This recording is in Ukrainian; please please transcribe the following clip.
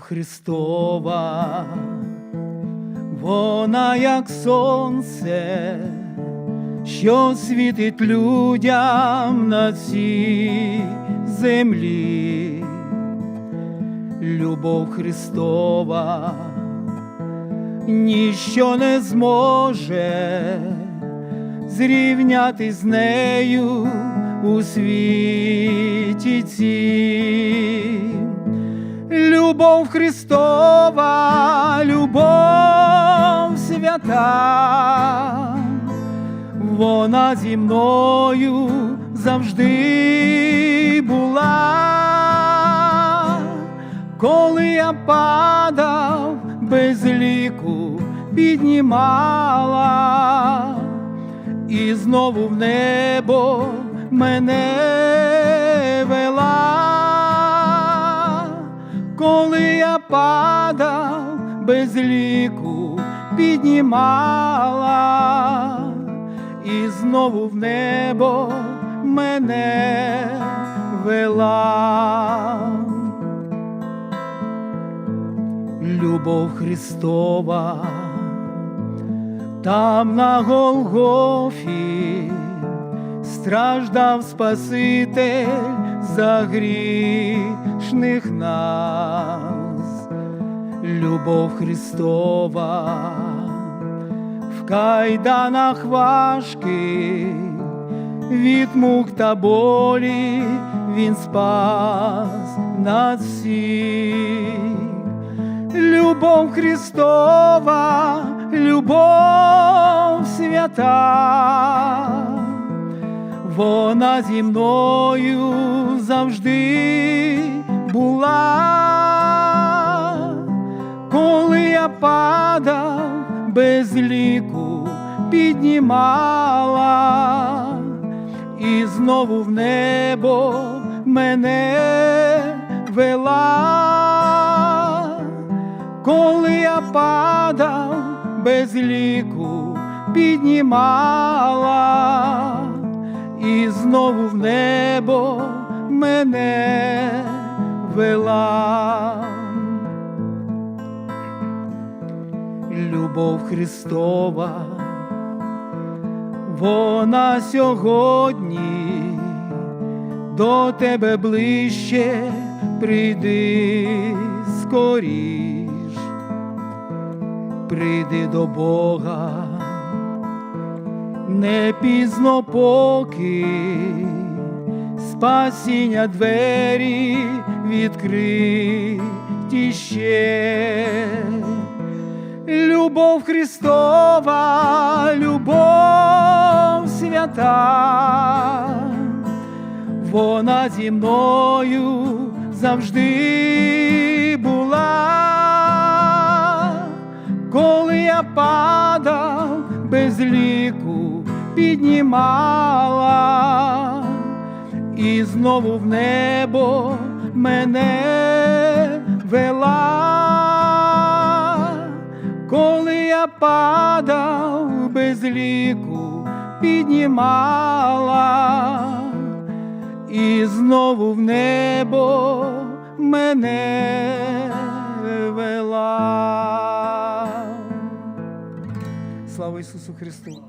Христова, вона як сонце, що світить людям на цій землі. Любов Христова, ніщо не зможе зрівняти з нею у світі цім. Любов Христова, любов свята, вона зі мною завжди була, коли я падав без ліку, піднімала. І знову в небо мене вела, падав без ліку, піднімала і знову в небо мене вела. Любов Христова там на Голгофі страждав Спаситель за грішних нас, любов Христова в кайданах важких від мук та болі він спас нас всіх. Любов Христова, любов свята, вона зі мною завжди була, Без ліку, піднімала. І знову в небо мене вела. Коли я падав без ліку, піднімала. І знову в небо мене вела. Любов Христова, вона сьогодні до тебе ближче прийди скоріш, прийди до Бога, не пізно поки спасіння двері відкриті ще. Любов Христова, любов свята, вона зі мною завжди була, коли я падав без ліку, піднімала. І знову в небо мене вела, падав без ліку, піднімала і знову в небо мене вела. Слава Ісусу Христу!